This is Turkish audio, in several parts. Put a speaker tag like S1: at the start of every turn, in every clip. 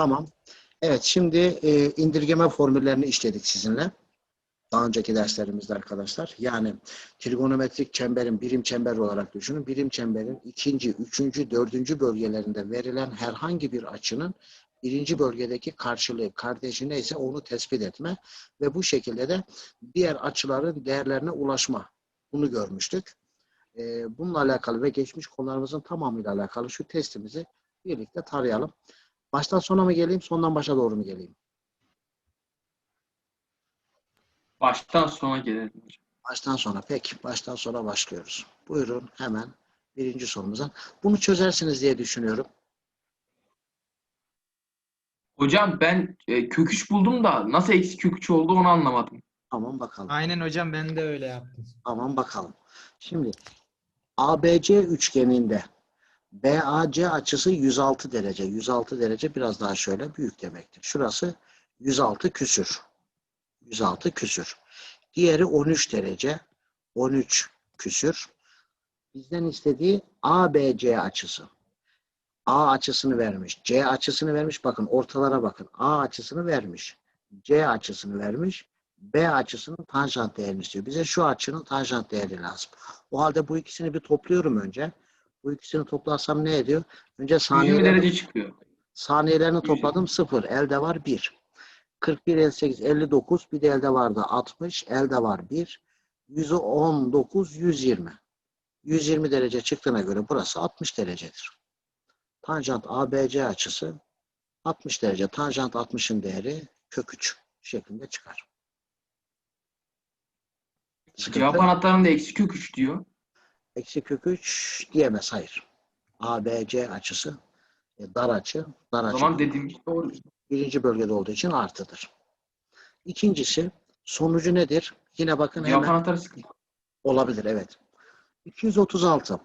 S1: Tamam. Evet şimdi e, indirgeme formüllerini işledik sizinle. Daha önceki derslerimizde arkadaşlar. Yani trigonometrik çemberin birim çember olarak düşünün. Birim çemberin ikinci, üçüncü, dördüncü bölgelerinde verilen herhangi bir açının birinci bölgedeki karşılığı, kardeşi neyse onu tespit etme ve bu şekilde de diğer açıların değerlerine ulaşma. Bunu görmüştük. E, bununla alakalı ve geçmiş konularımızın tamamıyla alakalı şu testimizi birlikte tarayalım. Baştan sona mı geleyim, sondan başa doğru mu geleyim?
S2: Baştan sona gelelim hocam.
S1: Baştan sona. Peki, baştan sona başlıyoruz. Buyurun hemen birinci sorumuza. Bunu çözersiniz diye düşünüyorum.
S2: Hocam ben e, kök 3 buldum da nasıl eksi kök 3 oldu onu anlamadım.
S1: Tamam bakalım.
S3: Aynen hocam ben de öyle yaptım.
S1: Tamam bakalım. Şimdi ABC üçgeninde BAC açısı 106 derece. 106 derece biraz daha şöyle büyük demektir. Şurası 106 küsür. 106 küsür. Diğeri 13 derece. 13 küsür. Bizden istediği ABC açısı. A açısını vermiş. C açısını vermiş. Bakın ortalara bakın. A açısını vermiş. C açısını vermiş. B açısının tanjant değerini istiyor. Bize şu açının tanjant değeri lazım. O halde bu ikisini bir topluyorum önce. Bu ikisini toplarsam ne ediyor? Önce
S2: 120
S1: saniyeleri,
S2: derece çıkıyor.
S1: saniyelerini topladım 0. Elde var 1. 41, 58, 59. Bir de elde vardı 60. Elde var 1. 119, 120. 120 derece çıktığına göre burası 60 derecedir. Tanjant ABC açısı 60 derece. Tanjant 60'ın değeri kök 3 şeklinde çıkar. Sıkıntı?
S2: Cevap anahtarında eksi kök 3 diyor.
S1: Eksi kök 3 diyemez. Hayır. ABC açısı e, dar açı. Dar açı
S2: zaman dediğimiz doğru.
S1: birinci bölgede olduğu için artıdır. İkincisi sonucu nedir? Yine bakın hemen
S2: anahtarı sıkıntı.
S1: olabilir. Evet. 236.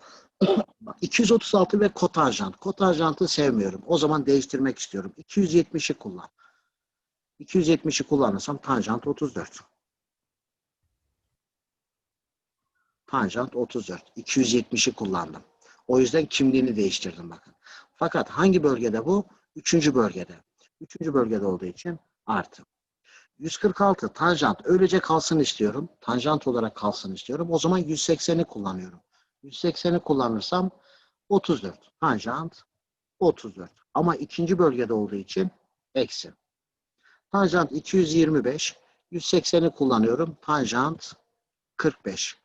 S1: Bak, 236 ve kotanjant. Kotanjantı sevmiyorum. O zaman değiştirmek istiyorum. 270'i kullan. 270'i kullanırsam tanjant 34. Tanjant 34. 270'i kullandım. O yüzden kimliğini değiştirdim bakın. Fakat hangi bölgede bu? Üçüncü bölgede. Üçüncü bölgede olduğu için artı. 146 tanjant öylece kalsın istiyorum. Tanjant olarak kalsın istiyorum. O zaman 180'i kullanıyorum. 180'i kullanırsam 34. Tanjant 34. Ama ikinci bölgede olduğu için eksi. Tanjant 225. 180'i kullanıyorum. Tanjant 45.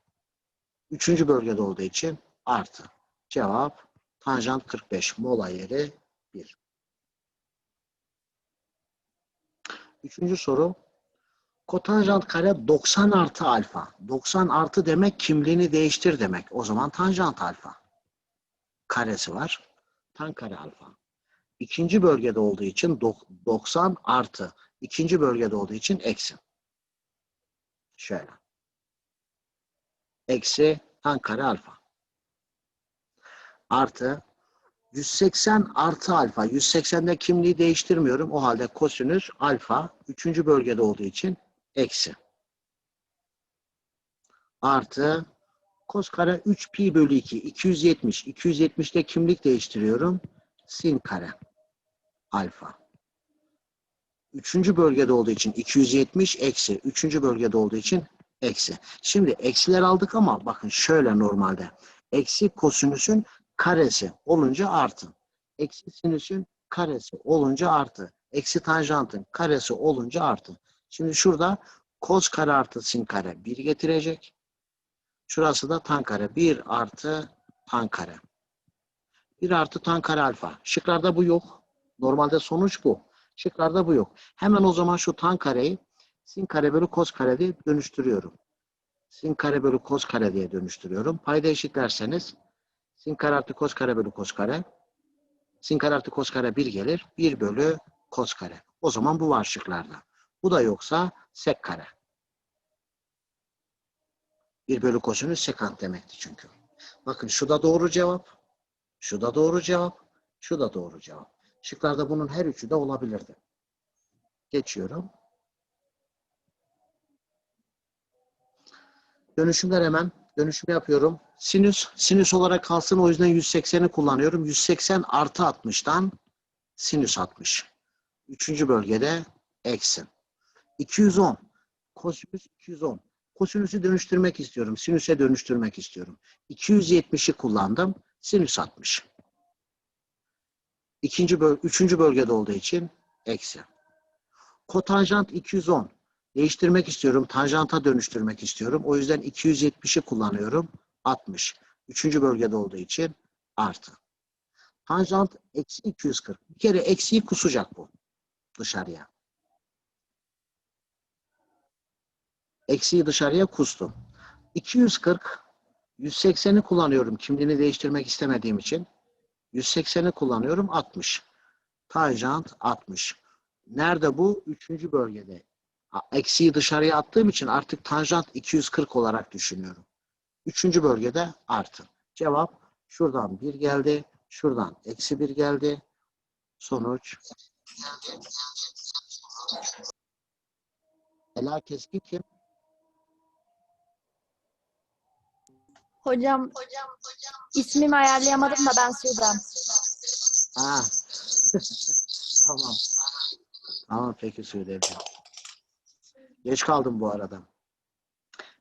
S1: Üçüncü bölgede olduğu için artı. Cevap tanjant 45. Mola yeri 1. Üçüncü soru. Kotanjant kare 90 artı alfa. 90 artı demek kimliğini değiştir demek. O zaman tanjant alfa. Karesi var. Tan kare alfa. İkinci bölgede olduğu için dok- 90 artı. İkinci bölgede olduğu için eksi. Şöyle. Eksi tan kare alfa. Artı 180 artı alfa. 180'de kimliği değiştirmiyorum. O halde kosinüs alfa üçüncü bölgede olduğu için eksi. Artı kos kare 3 pi bölü 2. 270. 270'te kimlik değiştiriyorum. Sin kare alfa. Üçüncü bölgede olduğu için 270 eksi. Üçüncü bölgede olduğu için eksi. Şimdi eksiler aldık ama bakın şöyle normalde. Eksi kosinüsün karesi olunca artı. Eksi sinüsün karesi olunca artı. Eksi tanjantın karesi olunca artı. Şimdi şurada kos kare artı sin kare 1 getirecek. Şurası da tan kare. 1 artı tan kare. 1 artı tan kare alfa. Şıklarda bu yok. Normalde sonuç bu. Şıklarda bu yok. Hemen o zaman şu tan kareyi sin kare bölü kos kare diye dönüştürüyorum. Sin kare bölü kos kare diye dönüştürüyorum. Payda eşitlerseniz sin kare artı kos kare bölü kos kare. Sin kare artı kos kare 1 gelir. 1 bölü kos kare. O zaman bu var şıklarda. Bu da yoksa sek kare. 1 bölü kosinüs sekant demekti çünkü. Bakın şu da doğru cevap. Şu da doğru cevap. Şu da doğru cevap. Şıklarda bunun her üçü de olabilirdi. Geçiyorum. Dönüşümler hemen. Dönüşüm yapıyorum. Sinüs, sinüs olarak kalsın o yüzden 180'i kullanıyorum. 180 artı 60'tan sinüs 60. Üçüncü bölgede eksi. 210. Kosinüs 210. Kosinüsü dönüştürmek istiyorum. Sinüse dönüştürmek istiyorum. 270'i kullandım. Sinüs 60. İkinci böl üçüncü bölgede olduğu için eksi. Kotanjant 210. Değiştirmek istiyorum. Tanjanta dönüştürmek istiyorum. O yüzden 270'i kullanıyorum. 60. Üçüncü bölgede olduğu için artı. Tanjant eksi 240. Bir kere eksiği kusacak bu dışarıya. Eksiği dışarıya kustum. 240 180'i kullanıyorum kimliğini değiştirmek istemediğim için. 180'i kullanıyorum 60. Tanjant 60. Nerede bu? Üçüncü bölgede. Eksiği dışarıya attığım için artık tanjant 240 olarak düşünüyorum. Üçüncü bölgede artı. Cevap şuradan 1 geldi. Şuradan eksi 1 geldi. Sonuç Ela Keskin kim?
S4: Hocam, ismimi ayarlayamadım da ben Sudan.
S1: Ha. tamam. Tamam peki Sude'ciğim. Geç kaldım bu arada.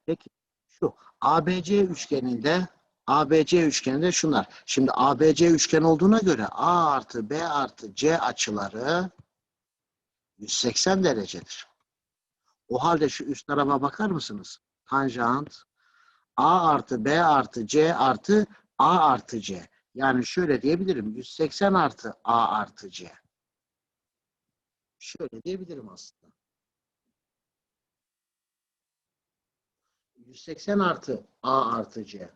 S1: Peki şu ABC üçgeninde ABC üçgeninde şunlar. Şimdi ABC üçgen olduğuna göre A artı B artı C açıları 180 derecedir. O halde şu üst tarafa bakar mısınız? Tanjant A artı B artı C artı A artı C. Yani şöyle diyebilirim. 180 artı A artı C. Şöyle diyebilirim aslında. 180 artı A artı C.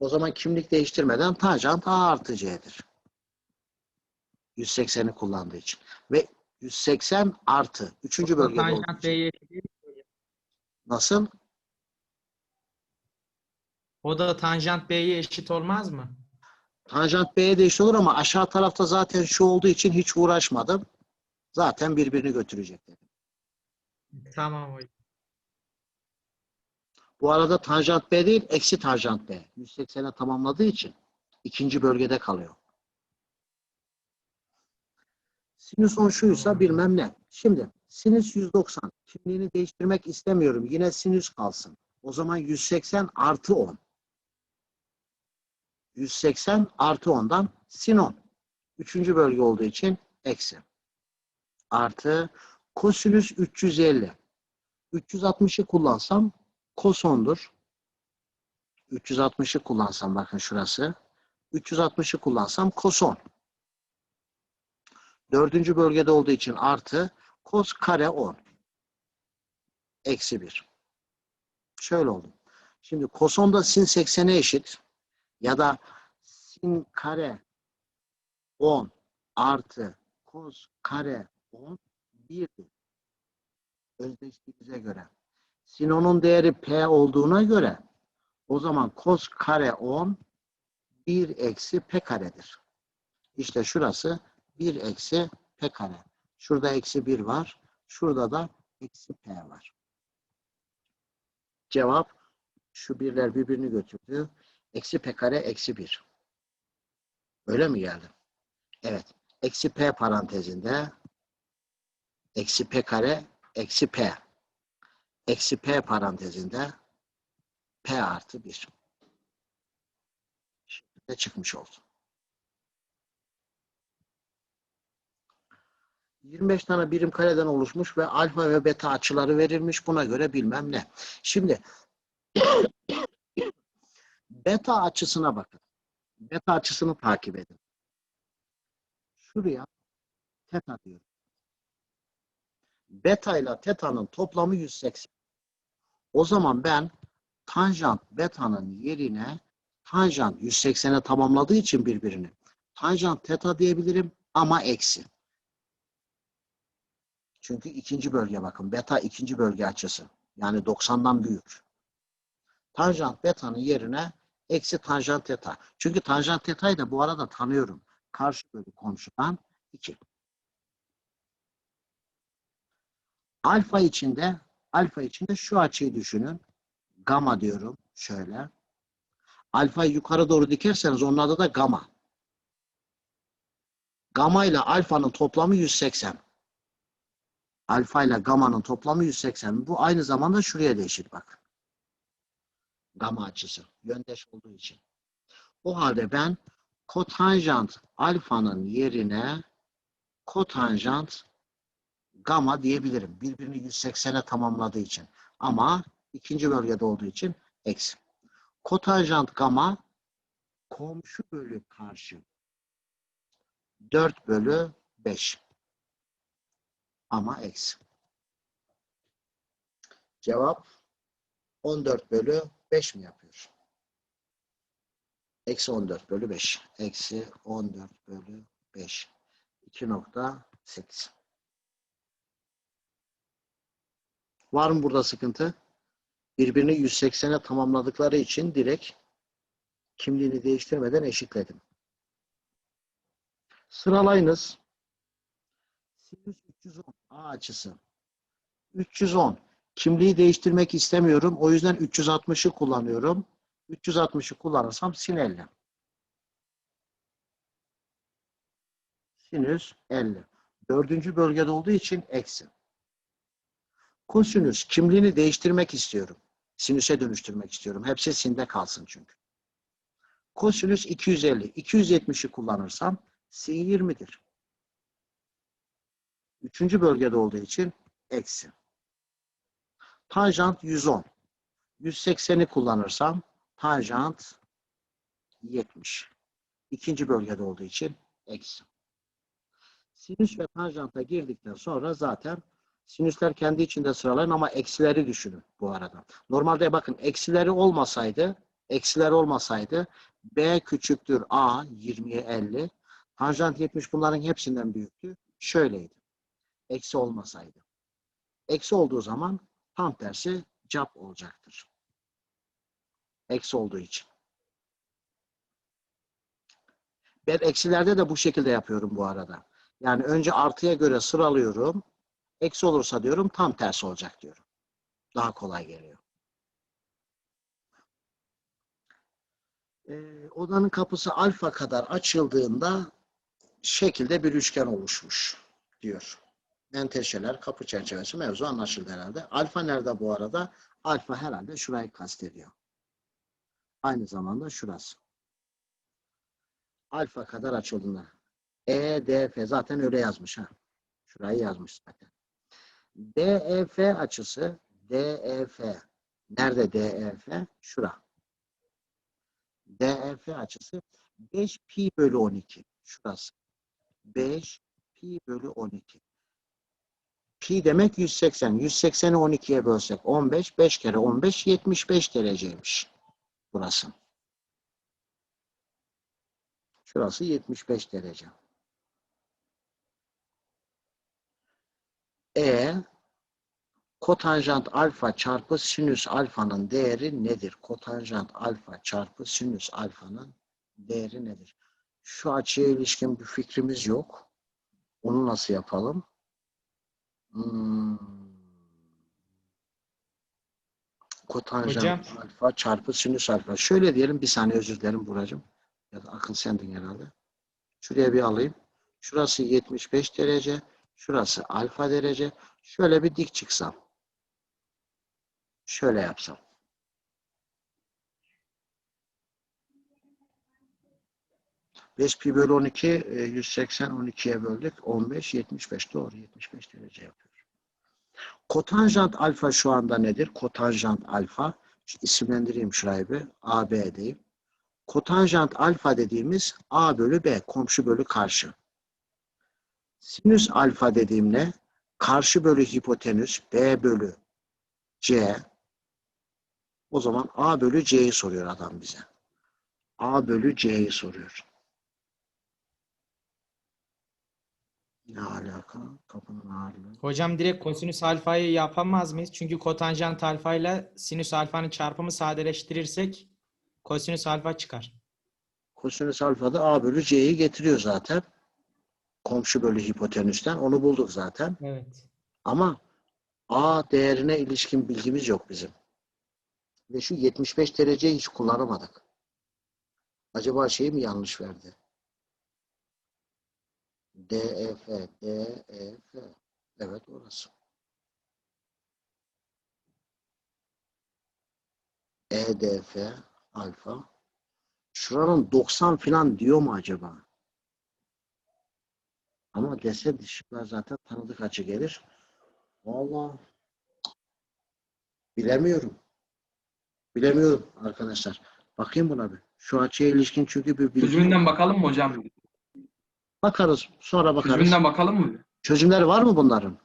S1: O zaman kimlik değiştirmeden tanjant A artı C'dir. 180'i kullandığı için. Ve 180 artı. Üçüncü bölgede olduğu
S3: Tanjant. B'ye.
S1: Nasıl?
S3: O da tanjant B'ye eşit olmaz mı?
S1: Tanjant B'ye de eşit olur ama aşağı tarafta zaten şu olduğu için hiç uğraşmadım. Zaten birbirini götürecek dedim.
S3: Tamam hocam.
S1: Bu arada tanjant B değil, eksi tanjant B. 180'e tamamladığı için ikinci bölgede kalıyor. Sinüs 10 şuysa bilmem ne. Şimdi sinüs 190. Kimliğini değiştirmek istemiyorum. Yine sinüs kalsın. O zaman 180 artı 10. 180 artı 10'dan sin 10. Üçüncü bölge olduğu için eksi. Artı kosinüs 350. 360'ı kullansam kosondur. 360'ı kullansam bakın şurası. 360'ı kullansam koson. Dördüncü bölgede olduğu için artı kos kare 10. Eksi 1. Şöyle oldu. Şimdi koson da sin 80'e eşit. Ya da sin kare 10 artı kos kare 10 1'dir. Özdeşliğimize göre. Sinonun değeri P olduğuna göre o zaman kos kare 10 1 eksi P karedir. İşte şurası 1 eksi P kare. Şurada eksi 1 var. Şurada da eksi P var. Cevap şu birler birbirini götürdü. Eksi P kare eksi 1. Öyle mi geldi? Evet. Eksi P parantezinde eksi P kare eksi P eksi P parantezinde P artı 1. Şimdi de çıkmış oldu. 25 tane birim kareden oluşmuş ve alfa ve beta açıları verilmiş. Buna göre bilmem ne. Şimdi beta açısına bakın. Beta açısını takip edin. Şuraya teta diyorum. Beta ile teta'nın toplamı 180. O zaman ben tanjant beta'nın yerine tanjant 180'e tamamladığı için birbirini tanjant teta diyebilirim ama eksi. Çünkü ikinci bölge bakın. Beta ikinci bölge açısı. Yani 90'dan büyük. Tanjant beta'nın yerine eksi tanjant teta. Çünkü tanjant teta'yı da bu arada tanıyorum. Karşı bölü komşudan 2. Alfa içinde alfa içinde şu açıyı düşünün. Gama diyorum. Şöyle. Alfayı yukarı doğru dikerseniz onun adı da gama. Gama ile alfanın toplamı 180. Alfa ile gamanın toplamı 180. Bu aynı zamanda şuraya da bak. Gama açısı. Yöndeş olduğu için. O halde ben kotanjant alfanın yerine kotanjant gamma diyebilirim. Birbirini 180'e tamamladığı için. Ama ikinci bölgede olduğu için eksi. Kotanjant gamma komşu bölü karşı 4 bölü 5 ama eksi. Cevap 14 bölü 5 mi yapıyor? Eksi 14 bölü 5. Eksi 14 bölü 5. 2.8. Var mı burada sıkıntı? Birbirini 180'e tamamladıkları için direkt kimliğini değiştirmeden eşitledim. Sıralayınız. Sinüs 310 A açısı. 310. Kimliği değiştirmek istemiyorum. O yüzden 360'ı kullanıyorum. 360'ı kullanırsam sin 50. Sinüs 50. Dördüncü bölgede olduğu için eksi. Kosinüs kimliğini değiştirmek istiyorum. Sinüse dönüştürmek istiyorum. Hepsi sinde kalsın çünkü. Kosinüs 250. 270'i kullanırsam sin 20'dir. Üçüncü bölgede olduğu için eksi. Tanjant 110. 180'i kullanırsam tanjant 70. İkinci bölgede olduğu için eksi. Sinüs ve tanjanta girdikten sonra zaten sinüsler kendi içinde sıralayın ama eksileri düşünün bu arada. Normalde bakın eksileri olmasaydı eksileri olmasaydı B küçüktür A 20'ye 50. Tanjant 70 bunların hepsinden büyüktü. Şöyleydi. Eksi olmasaydı. Eksi olduğu zaman tam tersi cap olacaktır. Eksi olduğu için. Ben eksilerde de bu şekilde yapıyorum bu arada. Yani önce artıya göre sıralıyorum. Eksi olursa diyorum tam tersi olacak diyorum. Daha kolay geliyor. Ee, odanın kapısı alfa kadar açıldığında şekilde bir üçgen oluşmuş diyor. Menteşeler, kapı çerçevesi mevzu anlaşıldı herhalde. Alfa nerede bu arada? Alfa herhalde şurayı kastediyor. Aynı zamanda şurası. Alfa kadar açıldığında. E, D, F zaten öyle yazmış ha. Şurayı yazmış zaten. DEF açısı DEF. Nerede DEF? Şura. DEF açısı 5 pi bölü 12. Şurası. 5 pi bölü 12. Pi demek 180. 180'i 12'ye bölsek 15. 5 kere 15 75 dereceymiş. Burası. Şurası 75 derece. E kotanjant alfa çarpı sinüs alfanın değeri nedir? Kotanjant alfa çarpı sinüs alfanın değeri nedir? Şu açıya ilişkin bir fikrimiz yok. Onu nasıl yapalım? Hmm. Kotanjant
S3: Hocam.
S1: alfa çarpı sinüs alfa. Şöyle diyelim bir saniye özür dilerim Buracığım. Ya da akıl sendin herhalde. Şuraya bir alayım. Şurası 75 derece. Şurası alfa derece. Şöyle bir dik çıksam. Şöyle yapsam. Beş pi bölü 12, e, 180, 12'ye böldük. 15, 75. Doğru, 75 derece yapıyor. Kotanjant alfa şu anda nedir? Kotanjant alfa. İsimlendireyim şurayı bir. AB diyeyim. Kotanjant alfa dediğimiz A bölü B, komşu bölü karşı. Sinüs alfa dediğim ne? Karşı bölü hipotenüs, B bölü C. O zaman A bölü C'yi soruyor adam bize. A bölü C'yi soruyor. Ne alaka? Kapının ağırlığı.
S3: Hocam direkt kosinüs alfayı yapamaz mıyız? Çünkü kotanjant alfa ile sinüs alfanın çarpımı sadeleştirirsek kosinüs alfa çıkar.
S1: Kosinüs alfa da A bölü C'yi getiriyor zaten komşu bölü hipotenüsten onu bulduk zaten.
S3: Evet.
S1: Ama A değerine ilişkin bilgimiz yok bizim. Ve şu 75 dereceyi hiç kullanamadık. Acaba şey mi yanlış verdi? DEF, DEF. Evet orası. EDF alfa. Şuranın 90 filan diyor mu acaba? Ama dese şıklar zaten tanıdık açı gelir. Vallahi bilemiyorum. Bilemiyorum arkadaşlar. Bakayım buna bir. Şu açıya ilişkin çünkü bir bilgi.
S2: Çözümünden bakalım mı hocam?
S1: Bakarız. Sonra bakarız.
S2: Çözümünden bakalım mı?
S1: Çözümleri var mı bunların?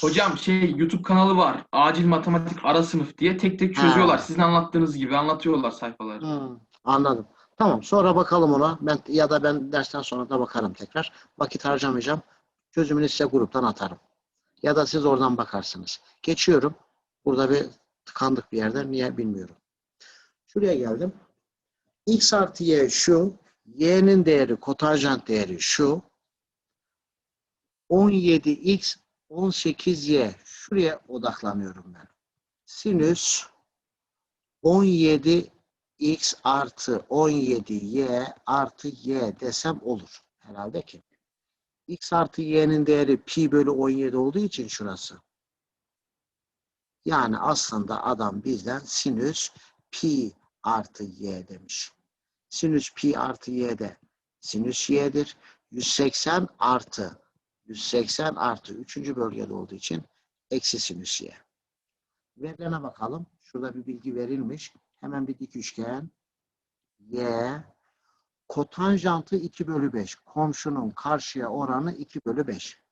S2: Hocam şey YouTube kanalı var. Acil Matematik Ara Sınıf diye tek tek çözüyorlar.
S1: Ha.
S2: Sizin anlattığınız gibi anlatıyorlar sayfaları.
S1: Hı, anladım. Tamam. Sonra bakalım ona. Ben ya da ben dersten sonra da bakarım tekrar. Vakit harcamayacağım. Çözümünü size gruptan atarım. Ya da siz oradan bakarsınız. Geçiyorum. Burada bir tıkandık bir yerde. Niye bilmiyorum. Şuraya geldim. X artı Y şu. Y'nin değeri, kotanjant değeri şu. 17X 18Y. Şuraya odaklanıyorum ben. Sinüs 17x artı 17y artı y desem olur. Herhalde ki. x artı y'nin değeri pi bölü 17 olduğu için şurası. Yani aslında adam bizden sinüs pi artı y demiş. Sinüs pi artı y de sinüs y'dir. 180 artı 180 artı 3. bölgede olduğu için eksi sinüs y. Verilene bakalım. Şurada bir bilgi verilmiş. Hemen bir dik üçgen. Y. Kotanjantı 2 bölü 5. Komşunun karşıya oranı 2 bölü 5.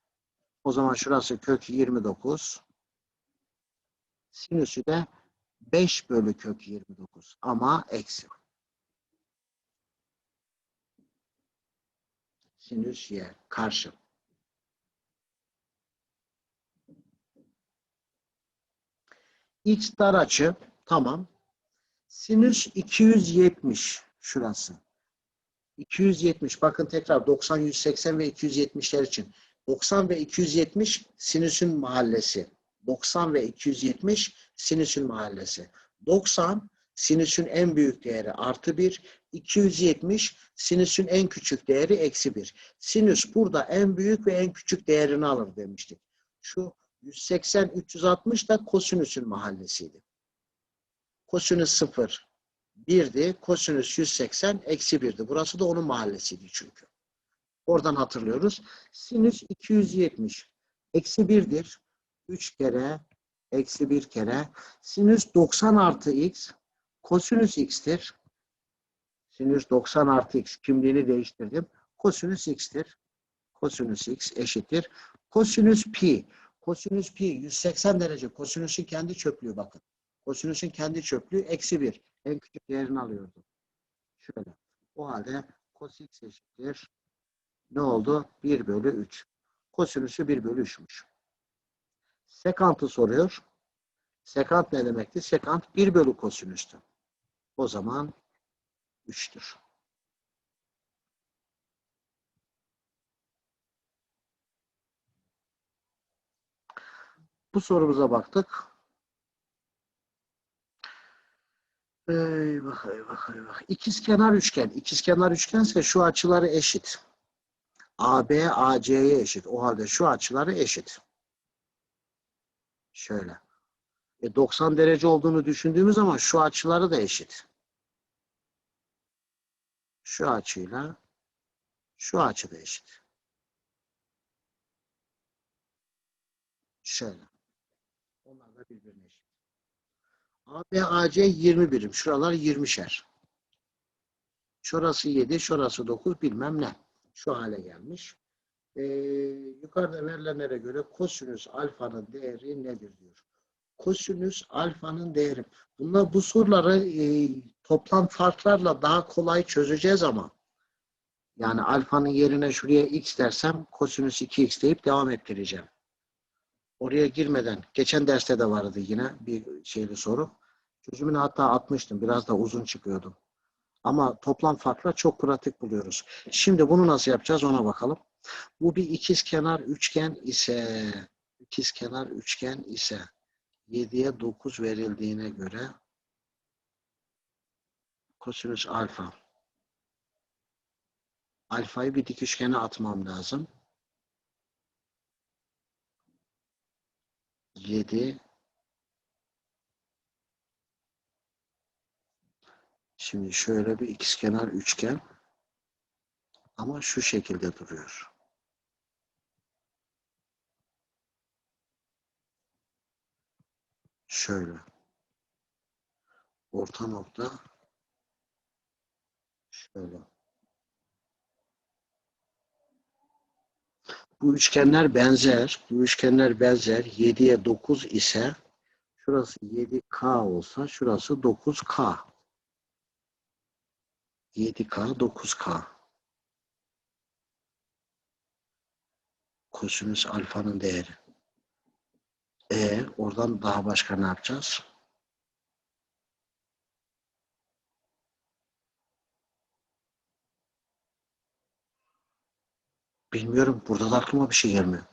S1: O zaman şurası kök 29. Sinüsü de 5 bölü kök 29. Ama eksi. Sinüs y. Karşı. X dar açı. Tamam. Sinüs 270 şurası. 270 bakın tekrar 90 180 ve 270'ler için 90 ve 270 sinüsün mahallesi. 90 ve 270 sinüsün mahallesi. 90 sinüsün en büyük değeri artı 1. 270 sinüsün en küçük değeri eksi 1. Sinüs burada en büyük ve en küçük değerini alır demiştik. Şu 180 360 da kosinüsün mahallesiydi. Kosinüs 0 1'di. Kosinüs 180 eksi 1'di. Burası da onun mahallesiydi çünkü. Oradan hatırlıyoruz. Sinüs 270 eksi 1'dir. 3 kere eksi 1 kere. Sinüs 90 artı x kosinüs x'tir. Sinüs 90 artı x kimliğini değiştirdim. Kosinüs x'tir. Kosinüs x eşittir. Kosinüs pi. Kosinüs pi 180 derece. Kosinüsün kendi çöplüğü bakın. Kosinüsün kendi çöplüğü eksi 1. En küçük değerini alıyordu. Şöyle. O halde x eşittir. Ne oldu? 1 bölü 3. Kosinüsü 1 bölü 3'müş. Sekantı soruyor. Sekant ne demekti? Sekant 1 bölü kosinüstü. O zaman 3'tür. Bu sorumuza baktık. Eyvah eyvah eyvah. İkizkenar üçgen. İkizkenar üçgense şu açıları eşit. AB AC'ye eşit. O halde şu açıları eşit. Şöyle. E 90 derece olduğunu düşündüğümüz zaman şu açıları da eşit. Şu açıyla şu açı da eşit. Şöyle. Onlar da birbirine eşit. AB AC 20 birim. Şuralar 20'şer. Şurası 7, şurası 9 bilmem ne. Şu hale gelmiş. Ee, yukarıda verilenlere göre kosinüs alfanın değeri nedir diyor. Kosinüs alfanın değeri. Bunlar bu soruları e, toplam farklarla daha kolay çözeceğiz ama yani alfanın yerine şuraya x dersem kosinüs 2x deyip devam ettireceğim. Oraya girmeden, geçen derste de vardı yine bir şeyli soru. Çözümünü hatta atmıştım. Biraz da uzun çıkıyordu. Ama toplam farkla çok pratik buluyoruz. Şimdi bunu nasıl yapacağız ona bakalım. Bu bir ikizkenar üçgen ise ikizkenar üçgen ise 7'ye 9 verildiğine göre kosinüs alfa alfayı bir dik üçgene atmam lazım. 7 Şimdi şöyle bir ikizkenar üçgen ama şu şekilde duruyor. Şöyle. Orta nokta şöyle. Bu üçgenler benzer. Bu üçgenler benzer. 7'ye 9 ise şurası 7K olsa şurası 9K. 7K 9K. Kosinüs alfanın değeri. E oradan daha başka ne yapacağız? Bilmiyorum. Burada da aklıma bir şey gelmiyor.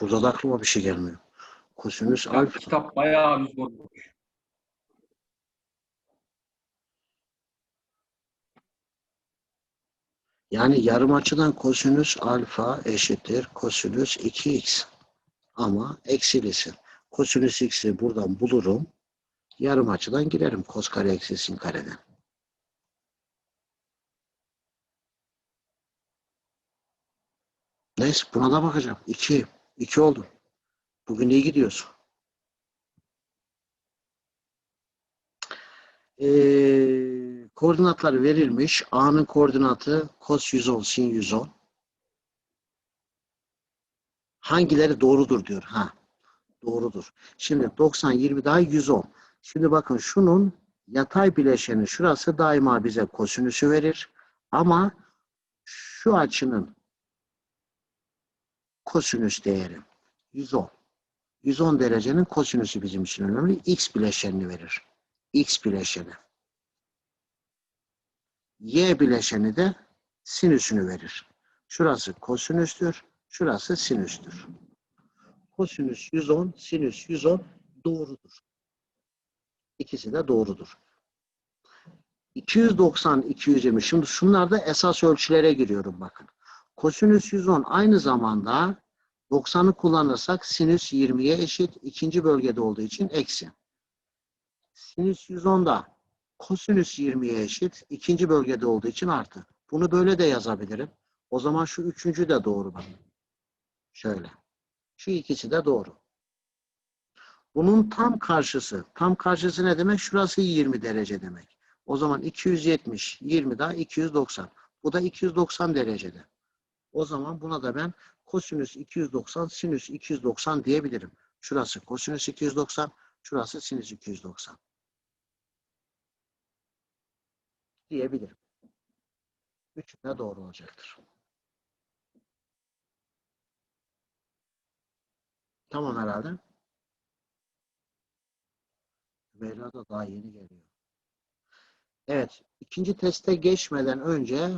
S1: Burada da aklıma bir şey gelmiyor. Kosinüs alfa.
S2: kitap bayağı bir zor.
S1: Yani yarım açıdan kosinüs alfa eşittir kosinüs 2x. Ama eksilisin. Kosinüs x'i buradan bulurum. Yarım açıdan girerim kos kare eksi sin kareden. Neyse buna da bakacağım. 2. 2 oldu. Bugün iyi gidiyorsun. Ee, koordinatlar verilmiş. A'nın koordinatı cos 110 sin 110. Hangileri doğrudur diyor. Ha. Doğrudur. Şimdi 90 20 daha 110. Şimdi bakın şunun yatay bileşeni şurası daima bize kosinüsü verir. Ama şu açının kosinüs değeri 110. 110 derecenin kosinüsü bizim için önemli. X bileşenini verir. X bileşeni. Y bileşeni de sinüsünü verir. Şurası kosinüstür, şurası sinüstür. Kosinüs 110, sinüs 110 doğrudur. İkisi de doğrudur. 290, 220. Şimdi şunlar da esas ölçülere giriyorum bakın. Kosinüs 110 aynı zamanda 90'ı kullanırsak sinüs 20'ye eşit. ikinci bölgede olduğu için eksi. Sinüs 110 da kosinüs 20'ye eşit. ikinci bölgede olduğu için artı. Bunu böyle de yazabilirim. O zaman şu üçüncü de doğru bak. Şöyle. Şu ikisi de doğru. Bunun tam karşısı. Tam karşısı ne demek? Şurası 20 derece demek. O zaman 270, 20 daha 290. Bu da 290 derecede. O zaman buna da ben kosinüs 290, sinüs 290 diyebilirim. Şurası kosinüs 290, şurası sinüs 290. Diyebilirim. Üçü de doğru olacaktır. Tamam herhalde. Beyler da daha yeni geliyor. Evet, ikinci teste geçmeden önce